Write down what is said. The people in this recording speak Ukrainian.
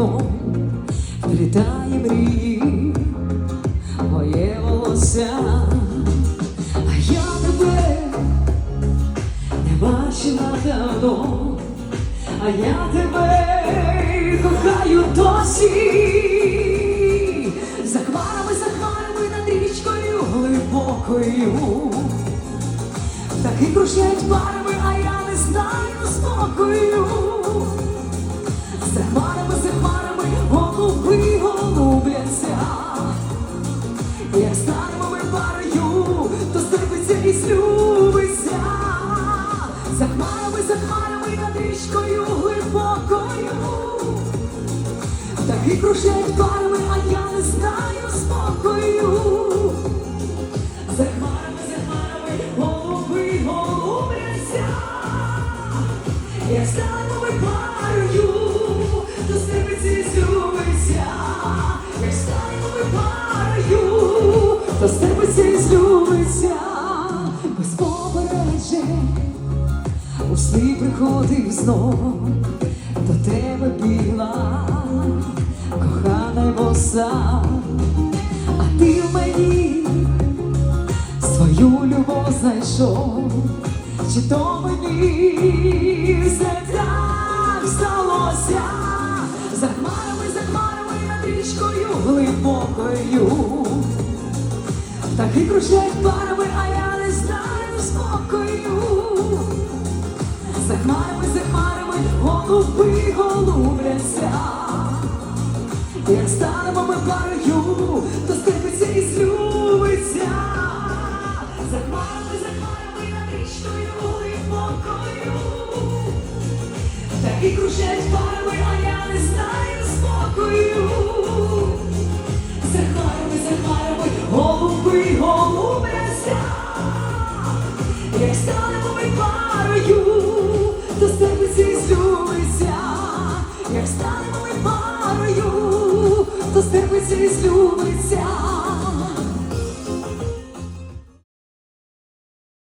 вікном Влітає мрії, моє волосся, а я тебе не бачила давно, а я тебе кохаю досі. За хмарами, за хмарами над річкою глибокою. Птахи кружляють парами, а я не знаю спокою. Голуби. Як станемо ми парою, то стерпиться і злюбиться. За хмарами, за хмарами над річкою глибокою. так і кружляють парами, а я не знаю парою, то стерпиться і злюбиться. Без попереджень. У сни приходив знов. До тебе бігла, кохана боса, а ти в мені свою любов знайшов, чи то мені все так сталося, за хмарами, за хмарами над річкою глибокою. Птахи кружляють парами, а я не знаю спокою. За хмарами, за хмарами голуби голубляться. Як станемо ми парою, то стерпиться і злюбиться. За хмарами, за хмарами над річкою глибокою. Такі кружать парами, а я не станемо парою, то серці злюбиться, як станемо ми парою, то серці злюбиться.